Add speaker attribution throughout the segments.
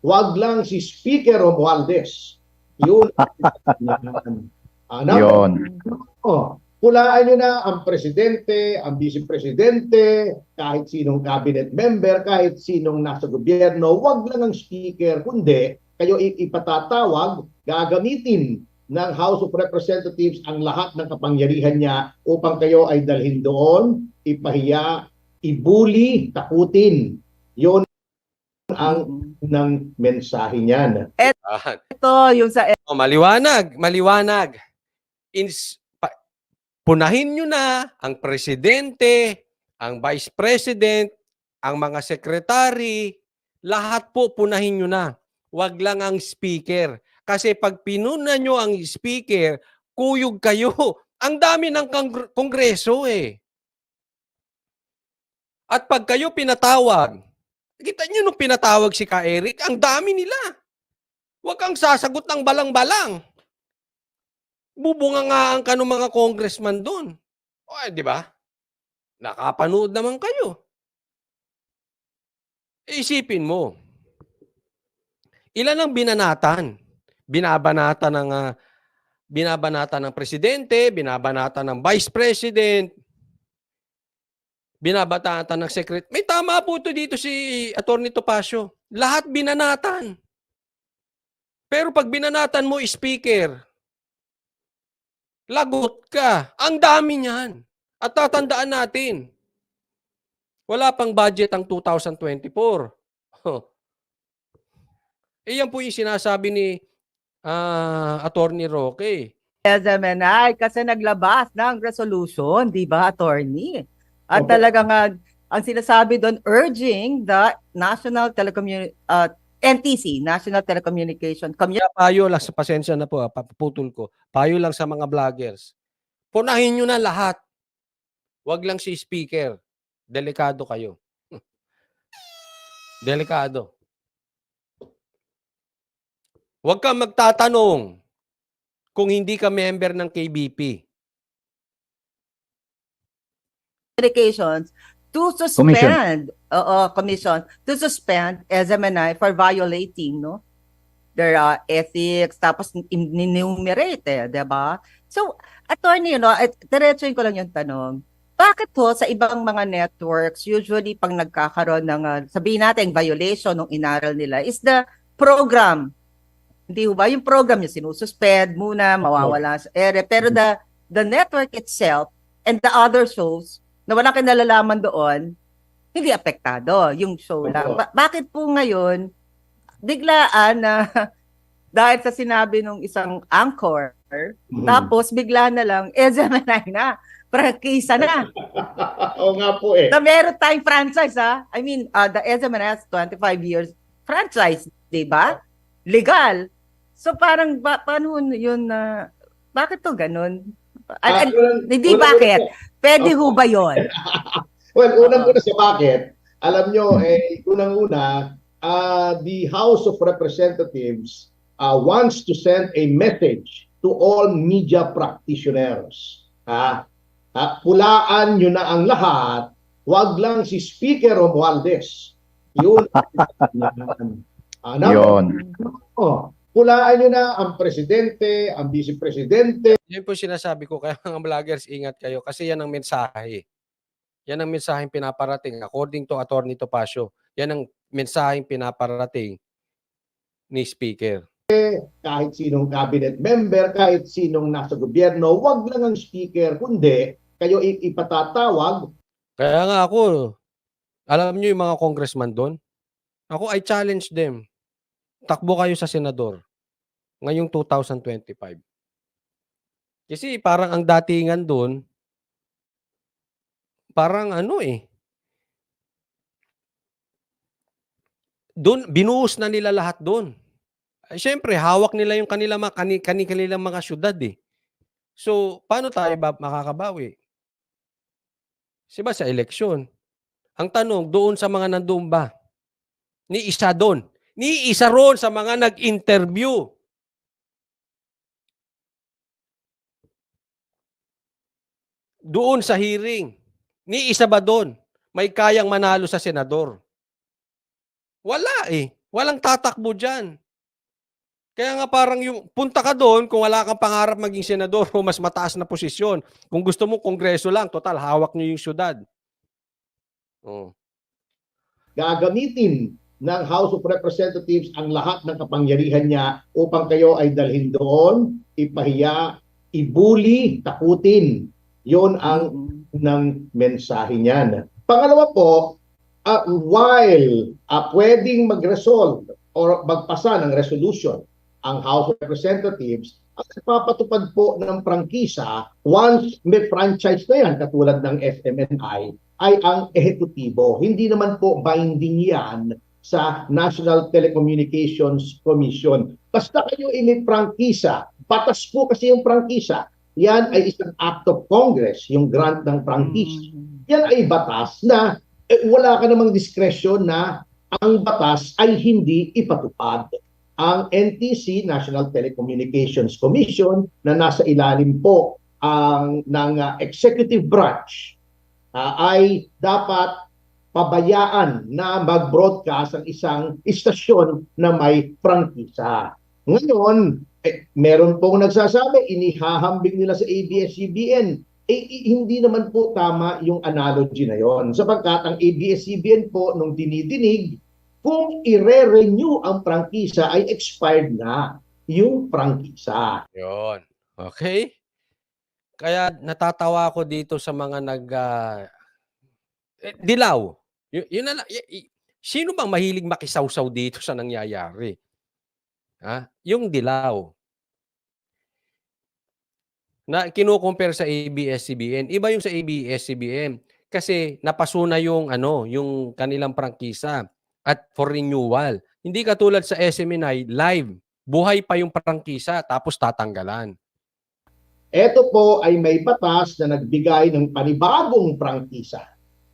Speaker 1: wag lang si Speaker Romualdez. Yun. Number
Speaker 2: Yun.
Speaker 1: Oh, pulaan nyo na ang presidente, ang vice presidente, kahit sinong cabinet member, kahit sinong nasa gobyerno, wag lang ang speaker, kundi kayo ipatatawag, gagamitin ng House of Representatives ang lahat ng kapangyarihan niya upang kayo ay dalhin doon, ipahiya, ibuli, takutin. Yon ang ng mensahe niyan.
Speaker 3: Ah,
Speaker 4: Ito, yung sa
Speaker 3: oh, maliwanag, maliwanag. Ins, pa- punahin nyo na ang presidente, ang vice president, ang mga sekretary, lahat po punahin nyo na. Huwag lang ang speaker. Kasi pag pinuna nyo ang speaker, kuyog kayo. Ang dami ng kongr- kongreso eh. At pag kayo pinatawag, kita nyo nung pinatawag si Ka Eric, ang dami nila. Huwag kang sasagot ng balang-balang. Bubungangaan ka ng mga congressman doon. O, eh, di ba? Nakapanood naman kayo. Isipin mo. Ilan ang binanatan? Binabanata ng ah, binabanata ng presidente, binabanata ng vice president, binabanata ng secret. May tama po ito dito si Attorney Topacio. Lahat binanatan. Pero pag binanatan mo, speaker, lagot ka. Ang dami niyan. At tatandaan natin, wala pang budget ang 2024. Oh. Eh, yan po yung sinasabi ni ah, Attorney Roque.
Speaker 4: SMNI kasi naglabas ng resolution, di ba, attorney? At
Speaker 1: Opo.
Speaker 4: talagang ah, ang sinasabi doon, urging the National Telecommun uh, NTC, National Telecommunication Commission,
Speaker 3: payo lang, sa pasensya na po, ah, paputol ko. Payo lang sa mga vloggers. Punahin nyo na lahat. Huwag lang si speaker. Delikado kayo. Delikado. Huwag kang magtatanong kung hindi ka member ng KBP.
Speaker 4: Communications to suspend, oo, commission, to suspend SMNI for violating, no? Their uh, ethics, tapos enumerate, eh, di ba? So, attorney, you know, at diretsuin ko lang yung tanong, bakit ho sa ibang mga networks, usually pag nagkakaroon ng, uh, sabihin natin, violation ng inaral nila, is the program. Hindi ba? Yung program yung sinususpend muna, mawawala sa ere. Pero the, the network itself and the other shows na walang kinalalaman doon, hindi apektado yung show lang.
Speaker 1: Opo.
Speaker 4: Ba- bakit po ngayon, biglaan na dahil sa sinabi ng isang anchor,
Speaker 1: Mhm.
Speaker 4: tapos bigla na lang, eh, Gemini na, prangkisa na.
Speaker 1: Oo nga po eh.
Speaker 4: na meron tayong franchise, ha? I mean, uh, the SMN has 25 years franchise, di ba? Legal. So parang, ba, paano yun na, bakit to ganun?
Speaker 1: Ah,
Speaker 4: Al-
Speaker 1: unang-
Speaker 4: hindi bakit? Pwede ho ba yun?
Speaker 1: Well, unang-una sa bakit, alam nyo, eh, unang-una, uh, the House of Representatives uh, wants to send a message to all media practitioners. Ha? Ha? Pulaan nyo na ang lahat, wag lang si Speaker Romualdez. Yun. Ah, number-
Speaker 2: Yun.
Speaker 1: Oh, pulaan nyo na ang presidente, ang vice presidente,
Speaker 3: Yan po sinasabi ko, kaya mga vloggers, ingat kayo kasi yan ang mensahe. Yan ang mensaheng pinaparating according to Attorney Topacio. Yan ang mensaheng pinaparating ni Speaker.
Speaker 1: kahit sinong cabinet member, kahit sinong nasa gobyerno, wag lang ang speaker, kundi kayo ipatatawag
Speaker 3: Kaya nga ako, alam niyo yung mga congressman doon? Ako, I challenge them. Takbo kayo sa senador ngayong 2025. Kasi parang ang datingan doon, parang ano eh, doon, binuhos na nila lahat doon. Siyempre, hawak nila yung kanila mga, kani, kani, kanilang mga syudad eh. So, paano tayo ba makakabawi? Siba sa eleksyon. Ang tanong, doon sa mga nandoon ba? Ni isa doon. Ni isa roon sa mga nag-interview. Doon sa hearing. Ni isa ba doon? May kayang manalo sa senador? Wala eh. Walang tatakbo dyan. Kaya nga parang yung punta ka doon kung wala kang pangarap maging senador o mas mataas na posisyon. Kung gusto mo kongreso lang, total hawak niyo yung syudad. Oh.
Speaker 1: gagamitin ng House of Representatives ang lahat ng kapangyarihan niya upang kayo ay dalhin doon, ipahiya, ibuli, takutin. Yon ang
Speaker 4: Mm-mm.
Speaker 1: ng mensahe niyan. Pangalawa po, uh, while uh, pwedeng mag-resolve or magpasa ng resolution ang House of Representatives, ang nagpapatupad po ng prangkisa, once may franchise na yan, katulad ng SMNI, ay ang ehekutibo. Hindi naman po binding yan sa National Telecommunications Commission. Basta kayo ini prangkisa, batas po kasi yung prangkisa, yan ay isang act of Congress, yung grant ng prangkisa.
Speaker 4: Mm.
Speaker 1: Yan ay batas na eh, wala ka namang diskresyon na ang batas ay hindi ipatupad. Ang NTC, National Telecommunications Commission, na nasa ilalim po ang ng ah, executive branch ah, ay dapat pabayaan na mag-broadcast ang isang istasyon na may prangkisa. Ngayon, eh, meron pong nagsasabi, inihahambing nila sa ABS-CBN. Eh, hindi naman po tama yung analogy na yon. Sapagkat ang ABS-CBN po, nung dinidinig, kung ire-renew ang prangkisa ay expired na yung prangkisa.
Speaker 3: Yun. Okay? Kaya natatawa ako dito sa mga nag eh, dilaw. Y- yun na lang. y- y- sino bang mahilig makisawsaw dito sa nangyayari? Ha? Yung dilaw. Na kino-compare sa ABS-CBN. Iba yung sa ABS-CBN kasi napasuna yung ano, yung kanilang prangkisa at for renewal. Hindi katulad sa SMNI live buhay pa yung prangkisa tapos tatanggalan.
Speaker 1: Ito po ay may batas na nagbigay ng panibagong prangkisa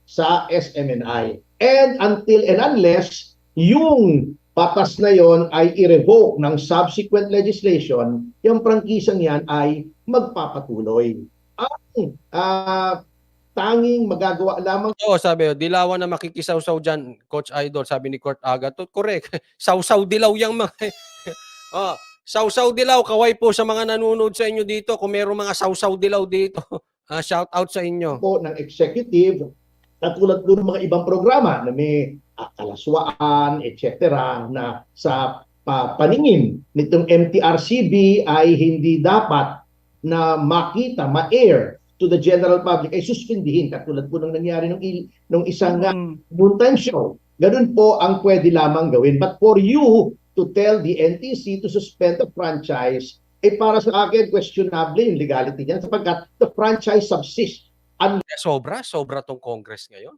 Speaker 1: sa SMNI. And until and unless yung batas na yon ay i-revoke ng subsequent legislation, yung prangkisang yan ay magpapatuloy. Ang ah, tanging magagawa lamang
Speaker 3: Oo, sabi, dilawan na makikisawsaw dyan, Coach Idol, sabi ni Court Agatot. Correct. Sawsaw dilaw yung mga... oh, sawsaw dilaw, kaway po sa mga nanonood sa inyo dito. Kung mayroong mga sawsaw dilaw dito, ah, shout out sa inyo.
Speaker 1: po ng executive katulad po ng mga ibang programa na may kalaswaan, etc. na sa pa- paningin nitong MTRCB ay hindi dapat na makita, ma-air to the general public ay suspindihin katulad po ng nangyari nung, il- nung isang
Speaker 4: Mm.
Speaker 1: noontime show. Ganun po ang pwede lamang gawin. But for you to tell the NTC to suspend the franchise, eh para sa akin, questionable yung legality niyan sapagkat the franchise subsists
Speaker 3: Eh, Sobra, sobra tong Congress ngayon.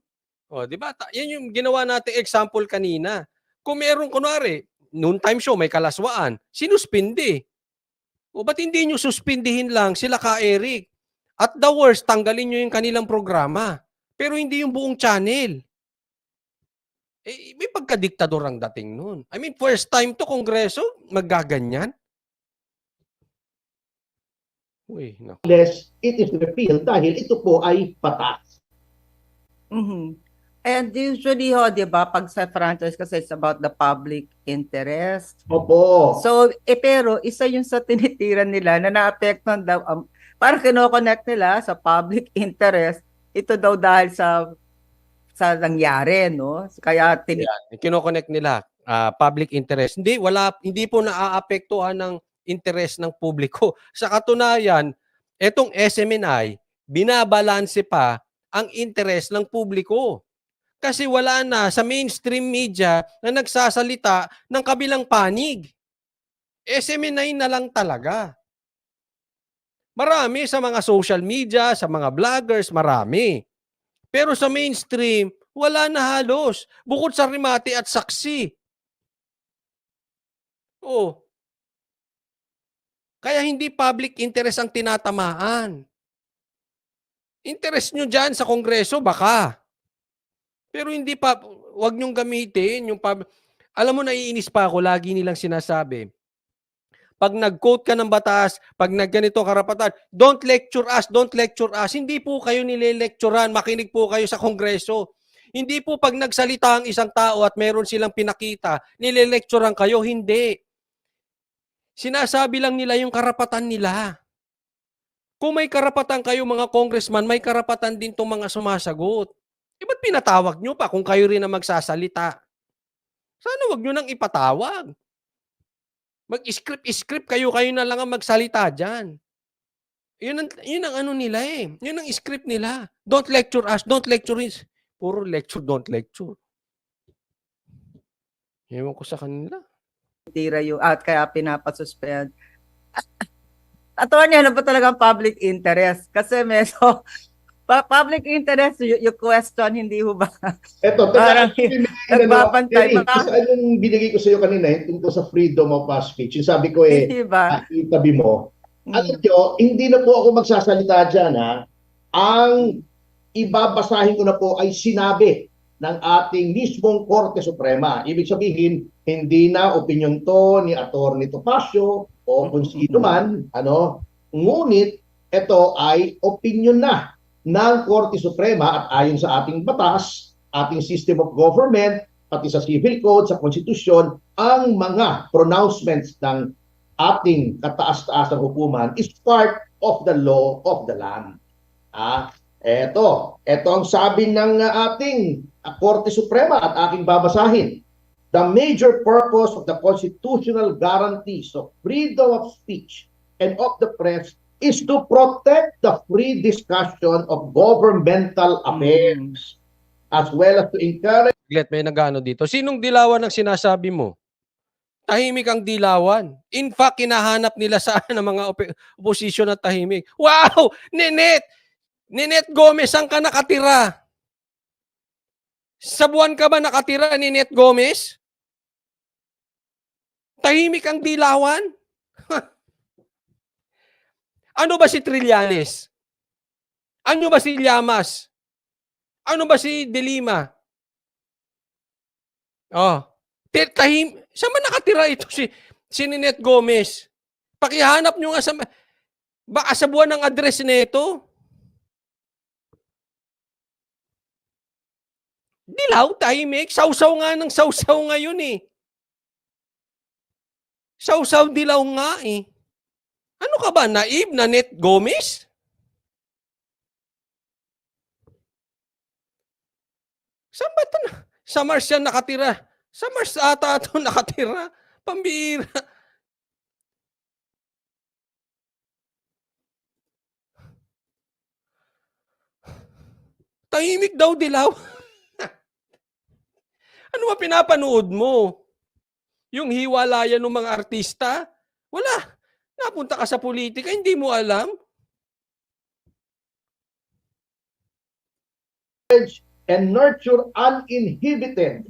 Speaker 3: O, di ba? Yan yung ginawa nating example kanina. Kung meron, kunwari, noon time show, may kalaswaan, sinuspindi. O ba't hindi nyo suspindihin lang sila ka Eric? At the worst, tanggalin nyo yung kanilang programa. Pero hindi yung buong channel. Eh, may pagkadiktador ang dating nun. I mean, first time to Kongreso, maggaganyan? Uy, naku.
Speaker 1: unless it is repealed dahil ito po ay batas.
Speaker 4: Mhm. And usually ho, 'di ba, pag sa franchise kasi it's about the public interest.
Speaker 1: Opo.
Speaker 4: So, eh pero isa yung sa tinitiran nila na naapektuhan daw um, parang kino-connect nila sa public interest. Ito daw dahil sa sa nangyari, no? Kaya tin
Speaker 3: Kino-connect nila ah, public interest. Hindi wala hindi po naaapektuhan ng interest ng publiko. Sa katunayan, etong SMNI binabalanse pa ang interest ng publiko. Kasi wala na sa mainstream media na nagsasalita ng kabilang panig. SMNI na lang talaga. Marami sa mga social media, sa mga vloggers, marami. Pero sa mainstream, wala na halos. Bukod sa rimati at saksi. Oh. Kaya hindi public interest ang tinatamaan. Interest nyo dyan sa kongreso, baka. Pero hindi pa, wag nyong gamitin yung pub... Alam mo, naiinis pa ako, lagi nilang sinasabi. Pag nag-quote ka ng batas, pag nagganito karapatan, don't lecture us, don't lecture us. Hindi po kayo nile-lecturean, makinig po kayo sa kongreso. Hindi po pag nagsalita ang isang tao at meron silang pinakita, nile-lecturean kayo. Hindi. Sinasabi lang nila yung karapatan nila. Kung may karapatan kayo mga congressman, may karapatan din tong mga sumasagot. E ba't pinatawag nyo pa kung kayo rin ang magsasalita? Sana wag nyo nang ipatawag. Mag-script-script kayo, kayo na lang ang magsalita dyan. Yun ang, yun ang ano nila eh. Yun ang script nila. Don't lecture us, don't lecture us. Puro lecture, don't lecture. Ewan ko sa kanila.
Speaker 4: Tira yung at kaya pinapasuspend. Attorney, ano ba talaga ang public interest? Kasi medyo public interest, y- yung question, hindi ho ba?
Speaker 1: Eto,
Speaker 4: Parang nagbabantay
Speaker 1: Terry,
Speaker 4: ba?
Speaker 1: isa yung binigay ko sa iyo kanina, eh, tungkol sa freedom of speech. Yung sabi ko eh,
Speaker 4: Hindi ba?
Speaker 1: ah, itabi mo.
Speaker 4: Mm.
Speaker 1: Alam nyo, hindi na po ako magsasalita dyan ha. Ang ibabasahin ko na po ay sinabi ng ating mismong Korte Suprema. Ibig sabihin, hindi na opinion to ni Atty. Topacio o kung sino man, ano, ngunit ito ay opinion na ng Korte Suprema at ayon sa ating batas, ating system of government, pati sa civil code, sa konstitusyon, ang mga pronouncements ng ating kataas-taasang hukuman is part of the law of the land. Ah, eto, eto ang sabi ng uh, ating uh, Korte Suprema at aking babasahin. The major purpose of the constitutional guarantees of freedom of speech and of the press is to protect the free discussion of governmental affairs as well as to encourage
Speaker 3: Glet, may nagano dito. Sinong dilawan ang sinasabi mo? Tahimik ang dilawan. In fact, kinahanap nila sa ng mga op- opposition na tahimik. Wow! Nenet! Nenet Gomez, saan ka nakatira? Sa buwan ka ba nakatira, Nenet Gomez? Tahimik ang dilawan? ano ba si Trillanes? Ano ba si Llamas? Ano ba si Delima? Oh. Tahim, saan ba nakatira ito si, si Ninette Gomez? Pakihanap nyo nga sa, baka sa buwan ng address nito. Dilaw, tahimik. Sausaw nga ng sausaw ngayon eh. Sausaw dilaw nga eh. Ano ka ba, naib na Net Gomez? Saan ba ito? Sa Mars yan nakatira. Sa Mars ata ito nakatira. Pambira. Tahimik daw dilaw. ano ba pinapanood mo? Yung hiwalayan ng mga artista? Wala. Napunta ka sa politika, hindi mo alam.
Speaker 1: and nurture uninhibited,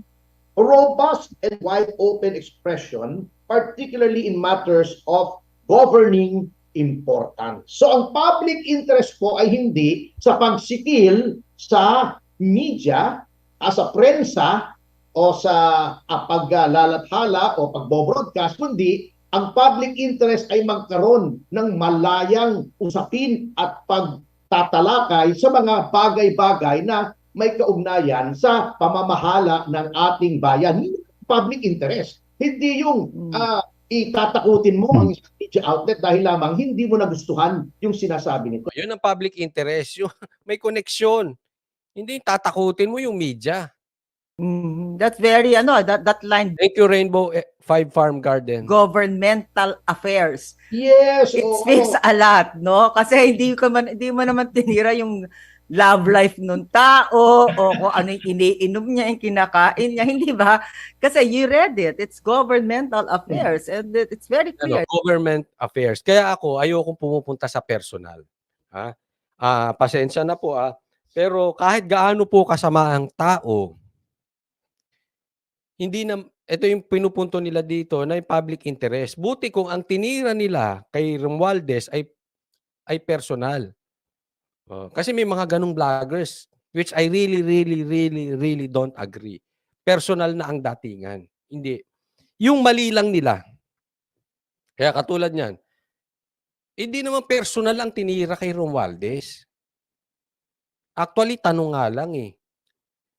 Speaker 1: robust and wide open expression, particularly in matters of governing importance. So ang public interest po ay hindi sa pagsikil sa media, sa prensa, o sa ah, paglalalathala o pagbo-broadcast, kundi ang public interest ay magkaroon ng malayang usapin at pagtatalakay sa mga bagay-bagay na may kaugnayan sa pamamahala ng ating bayan. Public interest. Hindi yung ah, itatakutin mo ang isang media outlet dahil lamang hindi mo nagustuhan yung sinasabi nito.
Speaker 3: Yun ang public interest. Yung may koneksyon. Hindi yung tatakutin mo yung media.
Speaker 4: Mhm. That's very, ano, that, that line,
Speaker 3: Thank you, Rainbow eh, Five Farm Garden.
Speaker 4: governmental affairs.
Speaker 1: Yes,
Speaker 4: It
Speaker 1: oo.
Speaker 4: speaks a lot, no? Kasi hindi ko man hindi mo naman tinira yung love life nung tao o kung ano yung iniinom niya, yung kinakain niya, hindi ba? Kasi you read it. It's governmental affairs and it- it's very
Speaker 3: ano,
Speaker 4: clear.
Speaker 3: government affairs. Kaya ako, ayokong pumupunta sa personal. Ha? Ah, pasensya na po ah. Pero kahit gaano po kasama ang tao, hindi na, ito yung pinupunto nila dito na yung public interest. Buti kung ang tinira nila kay Romualdez ay, ay personal. Oh, kasi may mga ganong vloggers which I really, really, really, really don't agree. Personal na ang datingan. Hindi. Yung mali lang nila, kaya katulad niyan, hindi naman personal ang tinira kay Romualdez. Actually, tanong nga lang eh.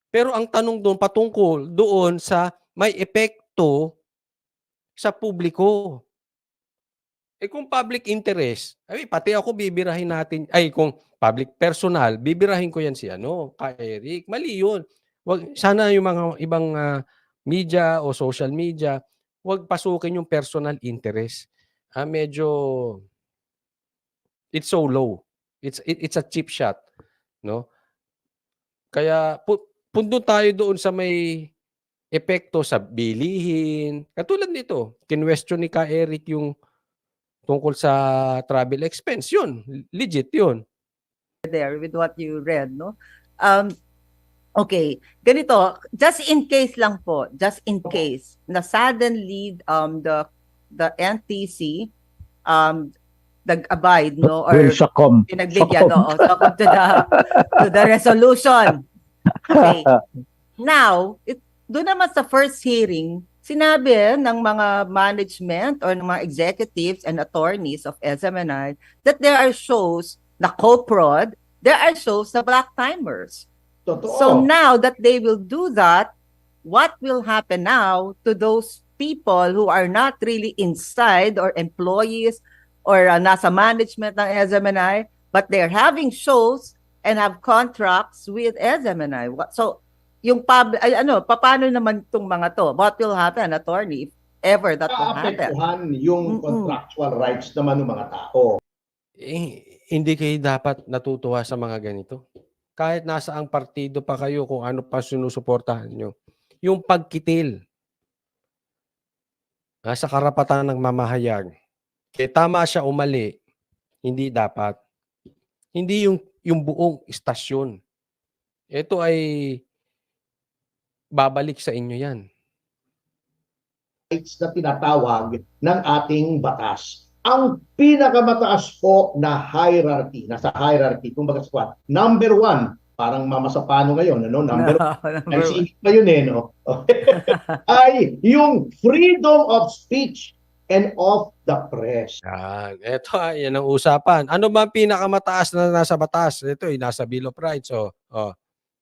Speaker 3: Pero ang tanong doon patungkol doon sa may epekto sa publiko. Eh kung public interest, ay pati ako bibirahin natin, ay kung public personal, bibirahin ko yan si ano, ka Eric. Mali yun. Wag, sana yung mga ibang ah, media o social media, wag pasukin yung personal interest. Ah, medyo it's so low. It's it- it's a cheap shot, no? Kaya pu- pundo tayo doon sa may epekto sa bilihin. Katulad nito, kinwestiyon ni Ka Eric yung tungkol sa travel expense. Yun, legit yun.
Speaker 4: there with what you read, no? Um, okay, ganito, just in case lang po, just in case, na suddenly um, the the NTC um, nag-abide, no? Or
Speaker 2: Will Sacom.
Speaker 4: pinagbigyan, no? So, to the, to the resolution. Okay. Now, it, doon naman sa first hearing, sinabi ng mga management or ng mga executives and attorneys of SMNI that there are shows na co-prod, there are shows na black timers.
Speaker 1: Totoo.
Speaker 4: So now that they will do that, what will happen now to those people who are not really inside or employees or uh, nasa management ng SMNI, but they're having shows and have contracts with SMNI? So, yung pub, ay, ano, paano naman itong mga to? What will happen, attorney, if ever that will happen?
Speaker 1: Yung
Speaker 4: Mm-mm.
Speaker 1: contractual rights naman ng mga tao.
Speaker 3: Eh, hindi kayo dapat natutuwa sa mga ganito. Kahit nasa ang partido pa kayo kung ano pa sinusuportahan nyo. Yung pagkitil ah, sa karapatan ng mamahayag. Kaya tama siya umali, hindi dapat. Hindi yung, yung buong istasyon. Ito ay babalik sa inyo yan.
Speaker 1: rights na tinatawag ng ating batas. Ang pinakamataas po na hierarchy, nasa hierarchy, kung baga squad, number one, parang mama sa pano ngayon, ano? Number
Speaker 4: Number
Speaker 1: Ay,
Speaker 4: one.
Speaker 1: pa yun eh, no? ay yung freedom of speech and of the press.
Speaker 3: Yan. Ito, ah, yan ang usapan. Ano ba ang pinakamataas na nasa batas? Ito, ay nasa Bill of Rights. Oh, oh.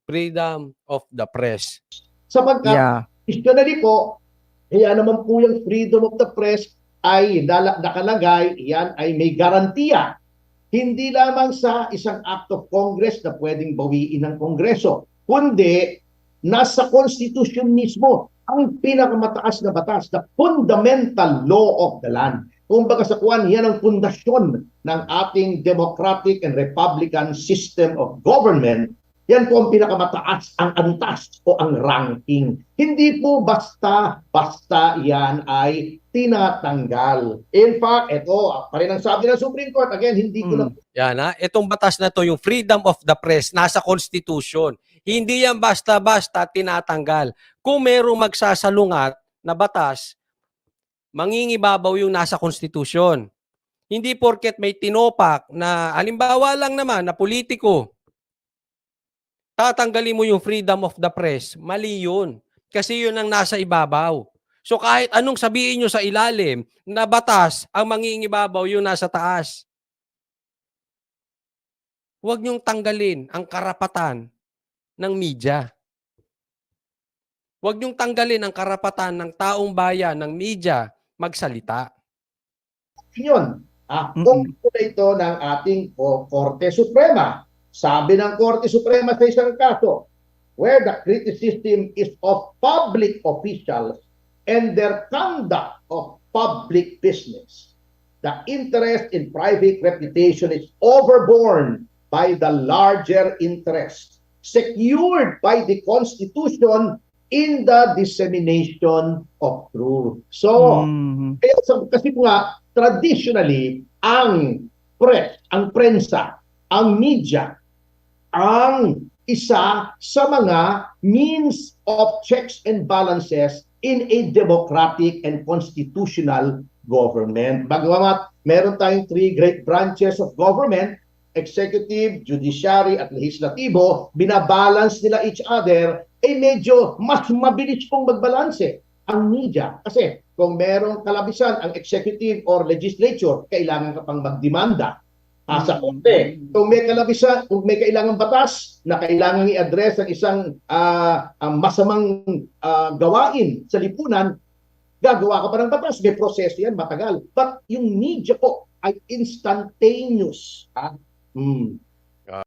Speaker 3: Freedom of the press.
Speaker 1: Sapagkat,
Speaker 4: Yeah.
Speaker 1: Additionally po, kaya naman po yung freedom of the press ay nakalagay, yan ay may garantiya. Hindi lamang sa isang act of Congress na pwedeng bawiin ng Kongreso, kundi nasa Constitution mismo ang pinakamataas na batas, the fundamental law of the land. Kung baga sa kuwan, yan ang pundasyon ng ating democratic and republican system of government yan po ang pinakamataas, ang antas o ang ranking. Hindi po basta-basta yan ay tinatanggal. In fact, ito, pa rin ang sabi ng Supreme Court, again, hindi ko na
Speaker 3: Yan ha. Itong batas na to, yung freedom of the press, nasa Constitution. Hindi yan basta-basta tinatanggal. Kung merong magsasalungat na batas, mangingibabaw yung nasa Constitution. Hindi porket may tinopak na, halimbawa lang naman, na politiko, tatanggalin mo yung freedom of the press, mali yun. Kasi yun ang nasa ibabaw. So kahit anong sabihin nyo sa ilalim na batas, ang mangingibabaw yung nasa taas. Huwag niyong tanggalin ang karapatan ng media. Huwag niyong tanggalin ang karapatan ng taong bayan, ng media, magsalita.
Speaker 1: yun. Ah,
Speaker 4: Mm-mm.
Speaker 1: kung ito ito ng ating o, Korte Suprema. Sabi ng Korte Suprema sa isang kaso, where the criticism is of public officials and their conduct of public business. The interest in private reputation is overborne by the larger interest secured by the Constitution in the dissemination of truth. So,
Speaker 4: Mhm.
Speaker 1: kaya kasi po nga, traditionally, ang press, ang prensa, ang media, ang isa sa mga means of checks and balances in a democratic and constitutional government. Bagamat meron tayong three great branches of government, executive, judiciary, at legislatibo, binabalance nila each other, eh medyo mas mabilis pong magbalanse ang media. Kasi kung merong kalabisan ang executive or legislature, kailangan ka pang magdemanda. asa
Speaker 4: Mm.
Speaker 1: korte. Kung may kalabisa, kung may kailangang batas na kailangang i-address ang isang ah, ang masamang ah, gawain sa lipunan, gagawa ka pa ng batas. May proseso yan, matagal. But yung media po ay instantaneous. Ha? Mm.